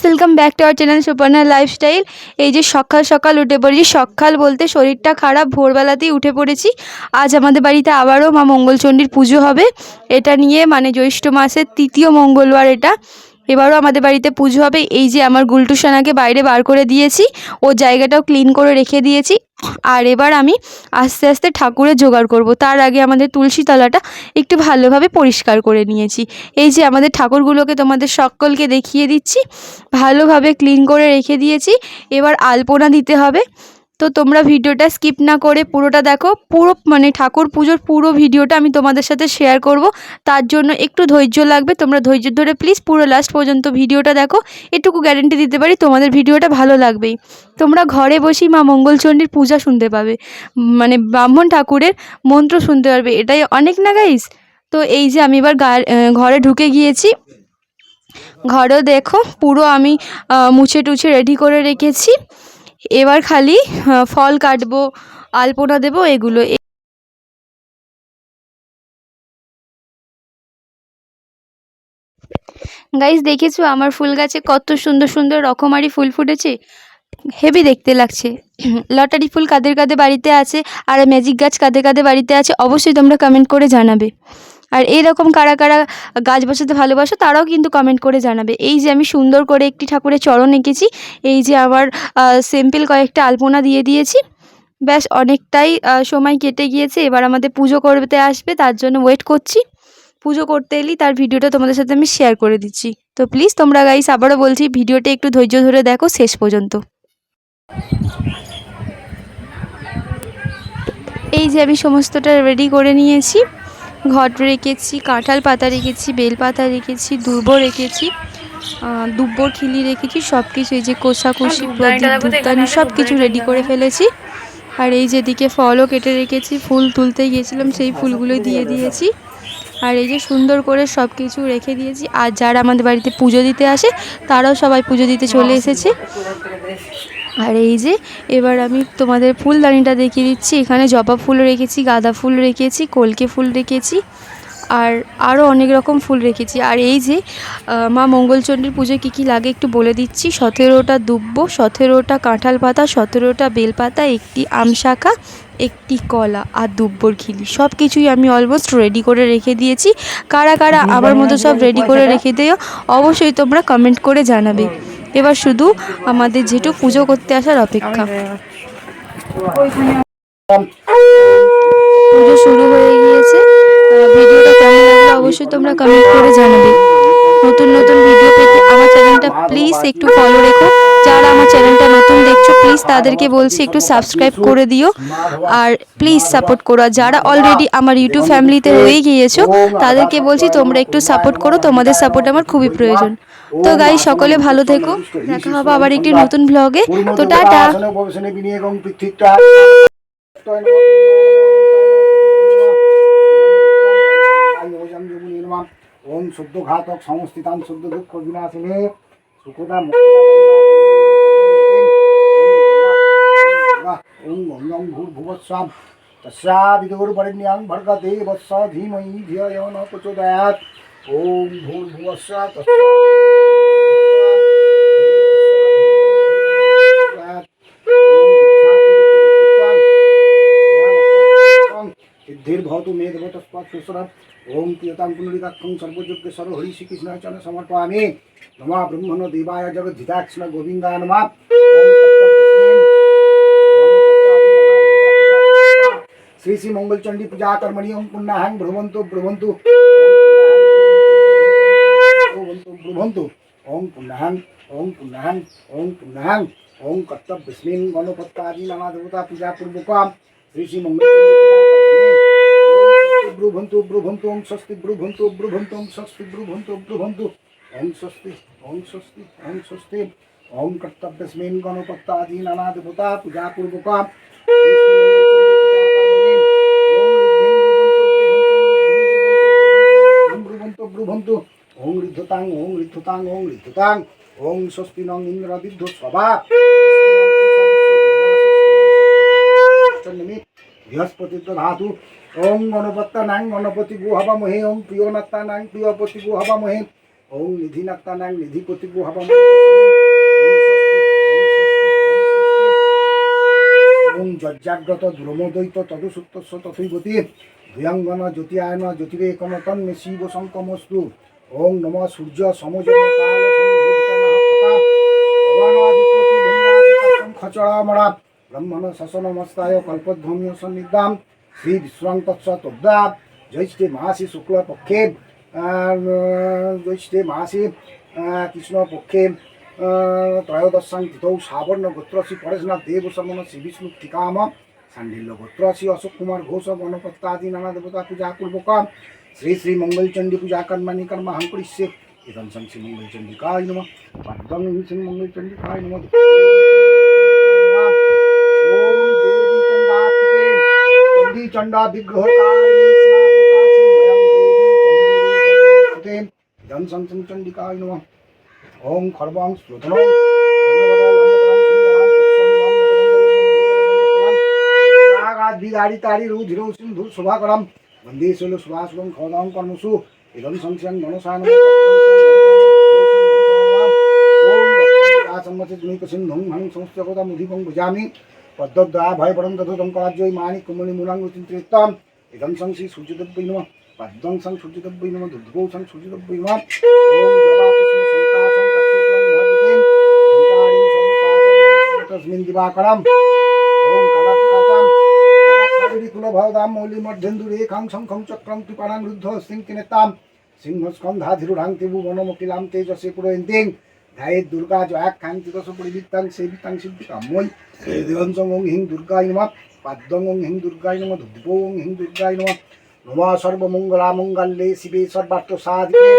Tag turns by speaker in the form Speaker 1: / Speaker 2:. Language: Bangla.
Speaker 1: Guys welcome back to our channel Suparna lifestyle এই যে সকাল সকাল উঠে পড়েছি, সকাল বলতে শরীরটা খারাপ, ভোরবেলাতেই উঠে পড়েছি। আজ আমাদের বাড়িতে আবারও মা মঙ্গলচণ্ডীর পুজো হবে। এটা নিয়ে মানে জ্যৈষ্ঠ মাসের তৃতীয় মঙ্গলবার এটা। এবারও আমাদের বাড়িতে পুজো হবে। এই যে আমার গুলটু সোনাকে বাইরে বার করে দিয়েছি, ও জায়গাটাও ক্লিন করে রেখে দিয়েছি। আর এবার আমি আস্তে আস্তে ঠাকুরের জোগাড় করব। তার আগে আমাদের তুলসী তলাটা একটু ভালোভাবে পরিষ্কার করে নিয়েছি। এই যে আমাদের ঠাকুরগুলোকে তোমাদের সকলকে দেখিয়ে দিচ্ছি। ভালোভাবে ক্লিন করে রেখে দিয়েছি। এবার আলপনা দিতে হবে। তো তোমরা ভিডিওটা স্কিপ না করে পুরোটা দেখো। পুরো মানে ঠাকুর পুজোর পুরো ভিডিওটা আমি তোমাদের সাথে শেয়ার করব। তার জন্য একটু ধৈর্য লাগবে। তোমরা ধৈর্য ধরে প্লিজ পুরো লাস্ট পর্যন্ত ভিডিওটা দেখো। এটুকু গ্যারেন্টি দিতে পারি তোমাদের ভিডিওটা ভালো লাগবেই। তোমরা ঘরে বসেই মা মঙ্গলচণ্ডীর পূজা শুনতে পাবে। মানে ব্রাহ্মণ ঠাকুরের মন্ত্র শুনতে পারবে। এটাই অনেক না গাইস তো এই যে আমি এবার ঘরে ঢুকে গিয়েছি। ঘরেও দেখো, পুরো আমি মুছে টুছে রেডি করে রেখেছি। এবার খালি ফল কাটবো, আলপনা দেবো, এগুলো গাইস দেখেছ আমার ফুল গাছে কত সুন্দর সুন্দর রকমারি ফুল ফুটেছে? হেভি দেখতে লাগছে। লটারি ফুল কাদের কাদের বাড়িতে আছে? আর ম্যাজিক গাছ কাদের কাদের বাড়িতে আছে? অবশ্যই তোমরা কমেন্ট করে জানাবে। আর এইরকম কারা কারা গাছ বসাতে ভালোবাসো, তারাও কিন্তু কমেন্ট করে জানাবে। এই যে আমি সুন্দর করে একটি ঠাকুরের চরণ এঁকেছি, এই যে আমার সিম্পল কয়েকটা আলপনা দিয়ে দিয়েছি। ব্যাস, অনেকটাই সময় কেটে গিয়েছে, এবার আমাদের পুজো করতে আসবে, তার জন্য ওয়েট করছি। পুজো করতে এলি তার ভিডিওটা তোমাদের সাথে আমি শেয়ার করে দিচ্ছি। তো প্লিজ তোমরা গাইস আবারও বলছি, ভিডিওটা একটু ধৈর্য ধরে দেখো শেষ পর্যন্ত। এই যে আমি সমস্তটা রেডি করে নিয়েছি। ঘট রেখেছি কাঁঠাল পাতা রেখেছি বেল পাতা রেখেছি দুর্ব রেখেছি আহ, দুব্বর খিলি রেখেছি সব কিছু এই যে কোষাকুষি প্রদীপ সব কিছু রেডি করে ফেলেছি। আর এই যেদিকে ফলও কেটে রেখেছি ফুল তুলতে গিয়েছিলাম সেই ফুলগুলো দিয়ে দিয়েছি। আর এই যে সুন্দর করে সব কিছু রেখে দিয়েছি। আর যারা আমাদের বাড়িতে পুজো দিতে আসে তারাও সবাই পুজো দিতে চলে এসেছে। আর এই যে এবার আমি তোমাদের ফুলদানিটা দেখিয়ে দিচ্ছি। এখানে জবা ফুল রেখেছি গাঁদা ফুল রেখেছি কলকে ফুল রেখেছি আর আরও অনেক রকম ফুল রেখেছি। আর এই যে মা মঙ্গলচণ্ডীর পুজোয় কী কী লাগে একটু বলে দিচ্ছি। সতেরোটা দুব্ব সতেরোটা কাঁঠাল পাতা সতেরোটা বেলপাতা একটি আম শাখা একটি কলা আর দুব্বর খিলি। সব কিছুই আমি অলমোস্ট রেডি করে রেখে দিয়েছি। কারা কারা আমার মতো সব রেডি করে রেখে দিও অবশ্যই তোমরা কমেন্ট করে জানাবে। এবার শুধু আমাদের যেটু পুজো করতে আসার অপেক্ষা। পুজো শুরু হয়ে গিয়েছে। ভিডিওটা অবশ্যই তোমরা কমেন্ট করে জানাবে। নতুন নতুন ভিডিও পেতে আমার চ্যানেলটা প্লিজ একটু ফলো রেখো। যারা আমার চ্যানেলটা নতুন দেখছ প্লিজ তাদেরকে বলছি একটু সাবস্ক্রাইব করে দিও। আর প্লিজ সাপোর্ট করো। যারা অলরেডি আমার ইউটিউব ফ্যামিলিতে রয়ে গিয়েছো, তাদেরকে বলছি তোমরা একটু সাপোর্ট করো। তোমাদের সাপোর্ট আমার খুবই প্রয়োজন। তো গাই সকলে ভালো থেকো। দেখা হবে আবার একটি নতুন ব্লগে তো টাটা।
Speaker 2: ওম শুদ্ধ ঘাতক সংস্থিতান শুদ্ধ দুঃখ বিনাশিনে সুখদা ওম ওম ভূর্ভুবস্বাম তস্যাদিদুর্বরেণ্যাং ভর্গতে বৎস ধীমহি ধিয় য়ো ন প্রচোদয়াৎ ওম ভূর্ভুবস্বাম সিদ্ধির্ভবতু মে দেবতস্মাৎ সুসরৎ ওম প্রিয়তাং পুনরিকাক্ষং সর্বযজ্ঞেশ্বর হরি শ্রীকৃষ্ণ চন সমর্পয়ামি নমা ব্রহ্মণ দেবায় জগদ্ধিতাক্ষ্ণ গোবিন্দা নমা শ্রী শ্রী মঙ্গলচণ্ডী পূজা কর্মণি ওম পুণ্যাহং ব্রুবন্তু ব্রুবন্তু ব্রুবন্তু ওম পুণ্যাহং ওম পুণ্যাহং ওম পুণ্যাহং ওম কর্তব্যস্মিন গণপত্তাদি নামা দেবতা পূজা পূর্বকাম শ্রী শ্রী মঙ্গলচণ্ডী ব্রুভন্তু ব্রুভন্তু ওম স্বস্তি ব্রুভন্তু ব্রুভন্তু ওম স্বস্তি ব্রুভন্তু ব্রুভন্তু ওম স্বস্তি ওম স্বস্তি ওম স্বস্তি ওম কর্তব্যস্মিন গণপত্তাদি নানা দেবতা পূজা পূর্বকাম ব্রুভন্তু ওং ঋদ্ধতাং ওং ঋদ্ধতাং ওং ঋদ্ধতাং ওং স্বস্তি নং ইন্দ্র বিদ্ধ বৃহস্পতি ধাতু ওং গণপত্তা নাং গণপতি গু হবামহে ওং প্রিয়নাত্তা নাং প্রিয়পতি গু হবামহে ওং নিধি নাত্তানাং নিধি কতিপু হবম ওং স্বস্তি, ওং ওং ওং যজ্জাগ্রত দ্রমদ্বৈত তদুসুক্তস্য তথৈবতী। ভূয়াঙ্গন জ্যোতিয়ায়ন জ্যোতিরেকন তন্মে শিব শঙ্কমস্তু। ওং নম সূর্য সমজন কাল ভূমিরাজকর্তং খচড়ামরা। ব্রহ্মণ শশনমস্তায় কল্পধ্বম্য সন্নিধাম শ্রী বিশ্রাং তৎসতোদ্দা জ্যৈষ্ঠে মাসি শুক্লপক্ষে আহ, জ্যৈষ্ঠে মাসি আহ, কৃষ্ণপক্ষে আহ, ত্রয়োদশাং তিথৌ সাবর্ণ গোত্রসি পরেশনাথ দেব সমন শ্রী বিষ্ণু ঠিকাম সান্ডিল্য গোত্রসি অশোক কুমার ঘোষ গণপত্তাদি নানা দেবতা পূজা পূর্বক শ্রী শ্রী মঙ্গলচণ্ডী পূজা কর্মাণি কর্ম হং করিষ্যে। ইদম শ্রী মঙ্গলচণ্ডিকায় নম। পদ্মং শ্রী মঙ্গলচণ্ডিকায় নম ওম দেবী চণ্ডাত্মিকে চণ্ডী চণ্ডা বিগ্রহ কারিণী স্নাপকাসি ময়ং দেবী চণ্ডী রূপে ইদম সং শ্রী চণ্ডিকায় নম ওম খর্বং শ্রোতনং বিদারি তারি রু ধীর সিন্ধু শোভাকরম বন্দে শৈল সুভাষুরম খদাং কর্মসু ইদম সংস্যাং মনসান সংস্থকতা ভুজামি পদ্মদ্বয়া ভয়পরম তথোদম করাজ্যই মানি কুমলি মূলাঙ্গ চিন্তিতাম। ইদম সং শ্রী সূর্যদেব্যৈ নমঃ। পদ্মং সং সূর্যদেব্যৈ নমঃ, দুর্গৌ সং সূর্যদেব্যৈ নমঃ। তস্মিন দিবাকরম। ওম কলভ্রাতাম কলাক্ষাবিরি কুলভবদাম মৌলি মধ্যেন্দু রেখাং শঙ্খং চক্রং কৃপাণাং রুদ্ধ সিংকিনেতাম সিংহস্কন্ধাধিরুঢ়াং ত্রিভুবনমকিলাম তেজসে পুরয়ন্তিং ধ্যায়ের দুর্গা জয়া খান্তি দশ পরিবৃত্তাং সেই দেবংসং ওং হিং দুর্গায় নমঃ। পাদ্যং ওং হিং দুর্গায় নমঃ। ধূপ ওং হিং দুর্গায় নমঃ। নমঃ সর্বমঙ্গলা মঙ্গল্যে শিবে সর্বার্থ সাধিকে